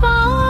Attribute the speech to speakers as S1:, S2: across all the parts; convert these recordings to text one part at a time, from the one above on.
S1: அப்பப்பா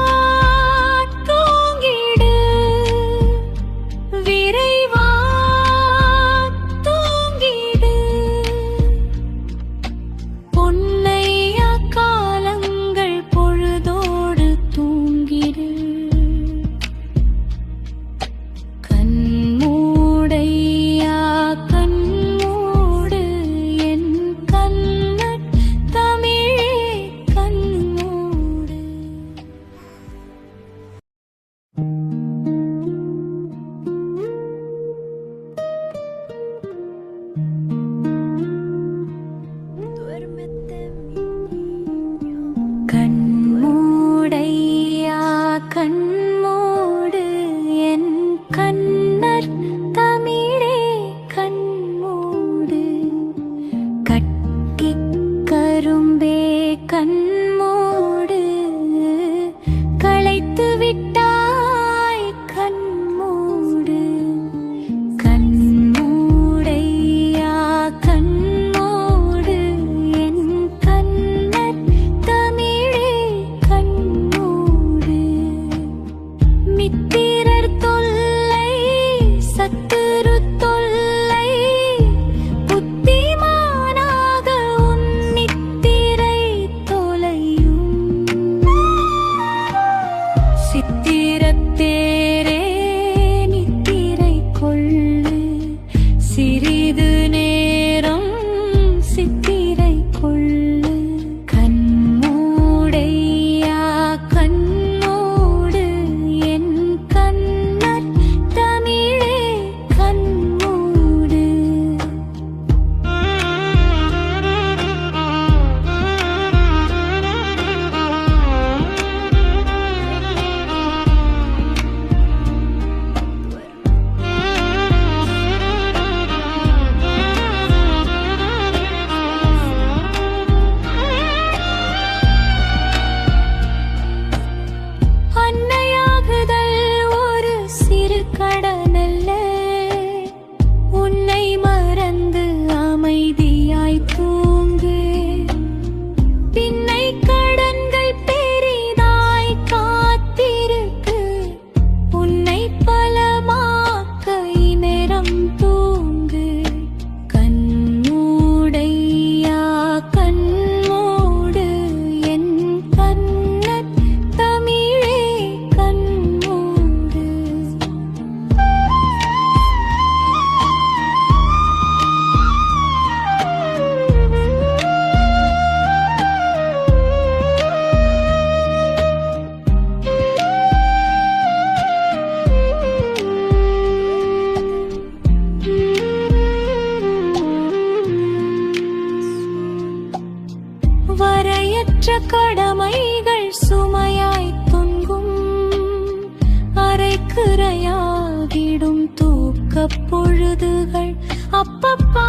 S1: வரையற்ற கடமைகள் சுமையாய் தொங்கும். அரைக்குறையாகிடும் தூக்க பொழுதுகள். அப்பப்பா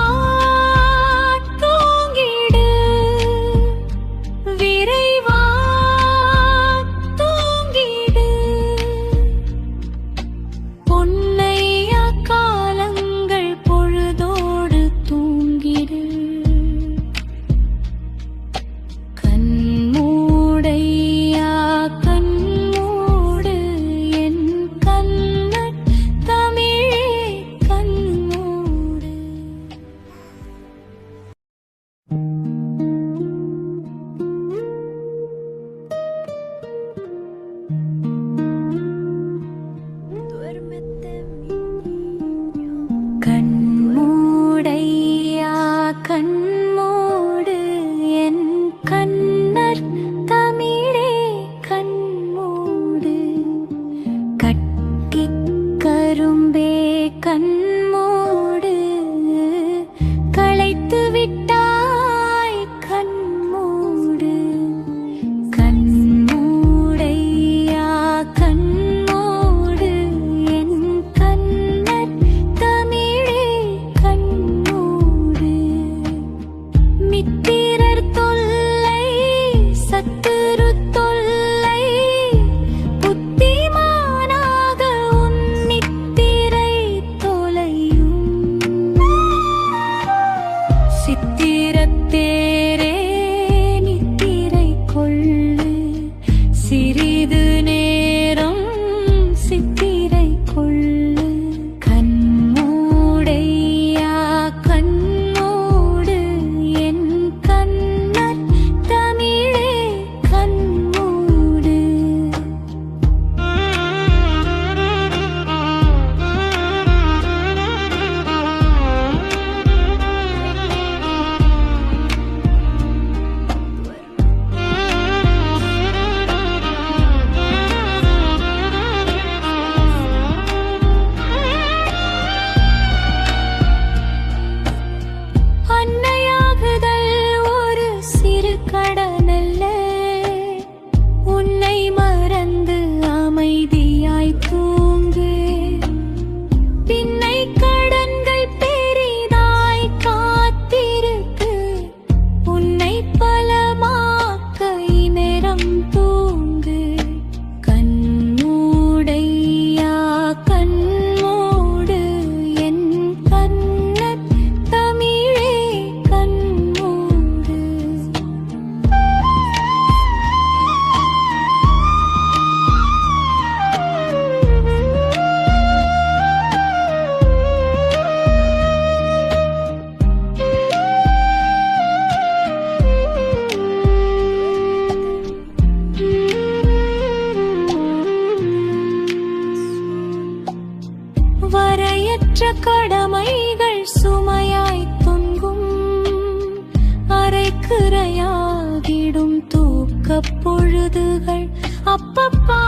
S1: தூக்கப்பொழுதுகள் அப்பப்பா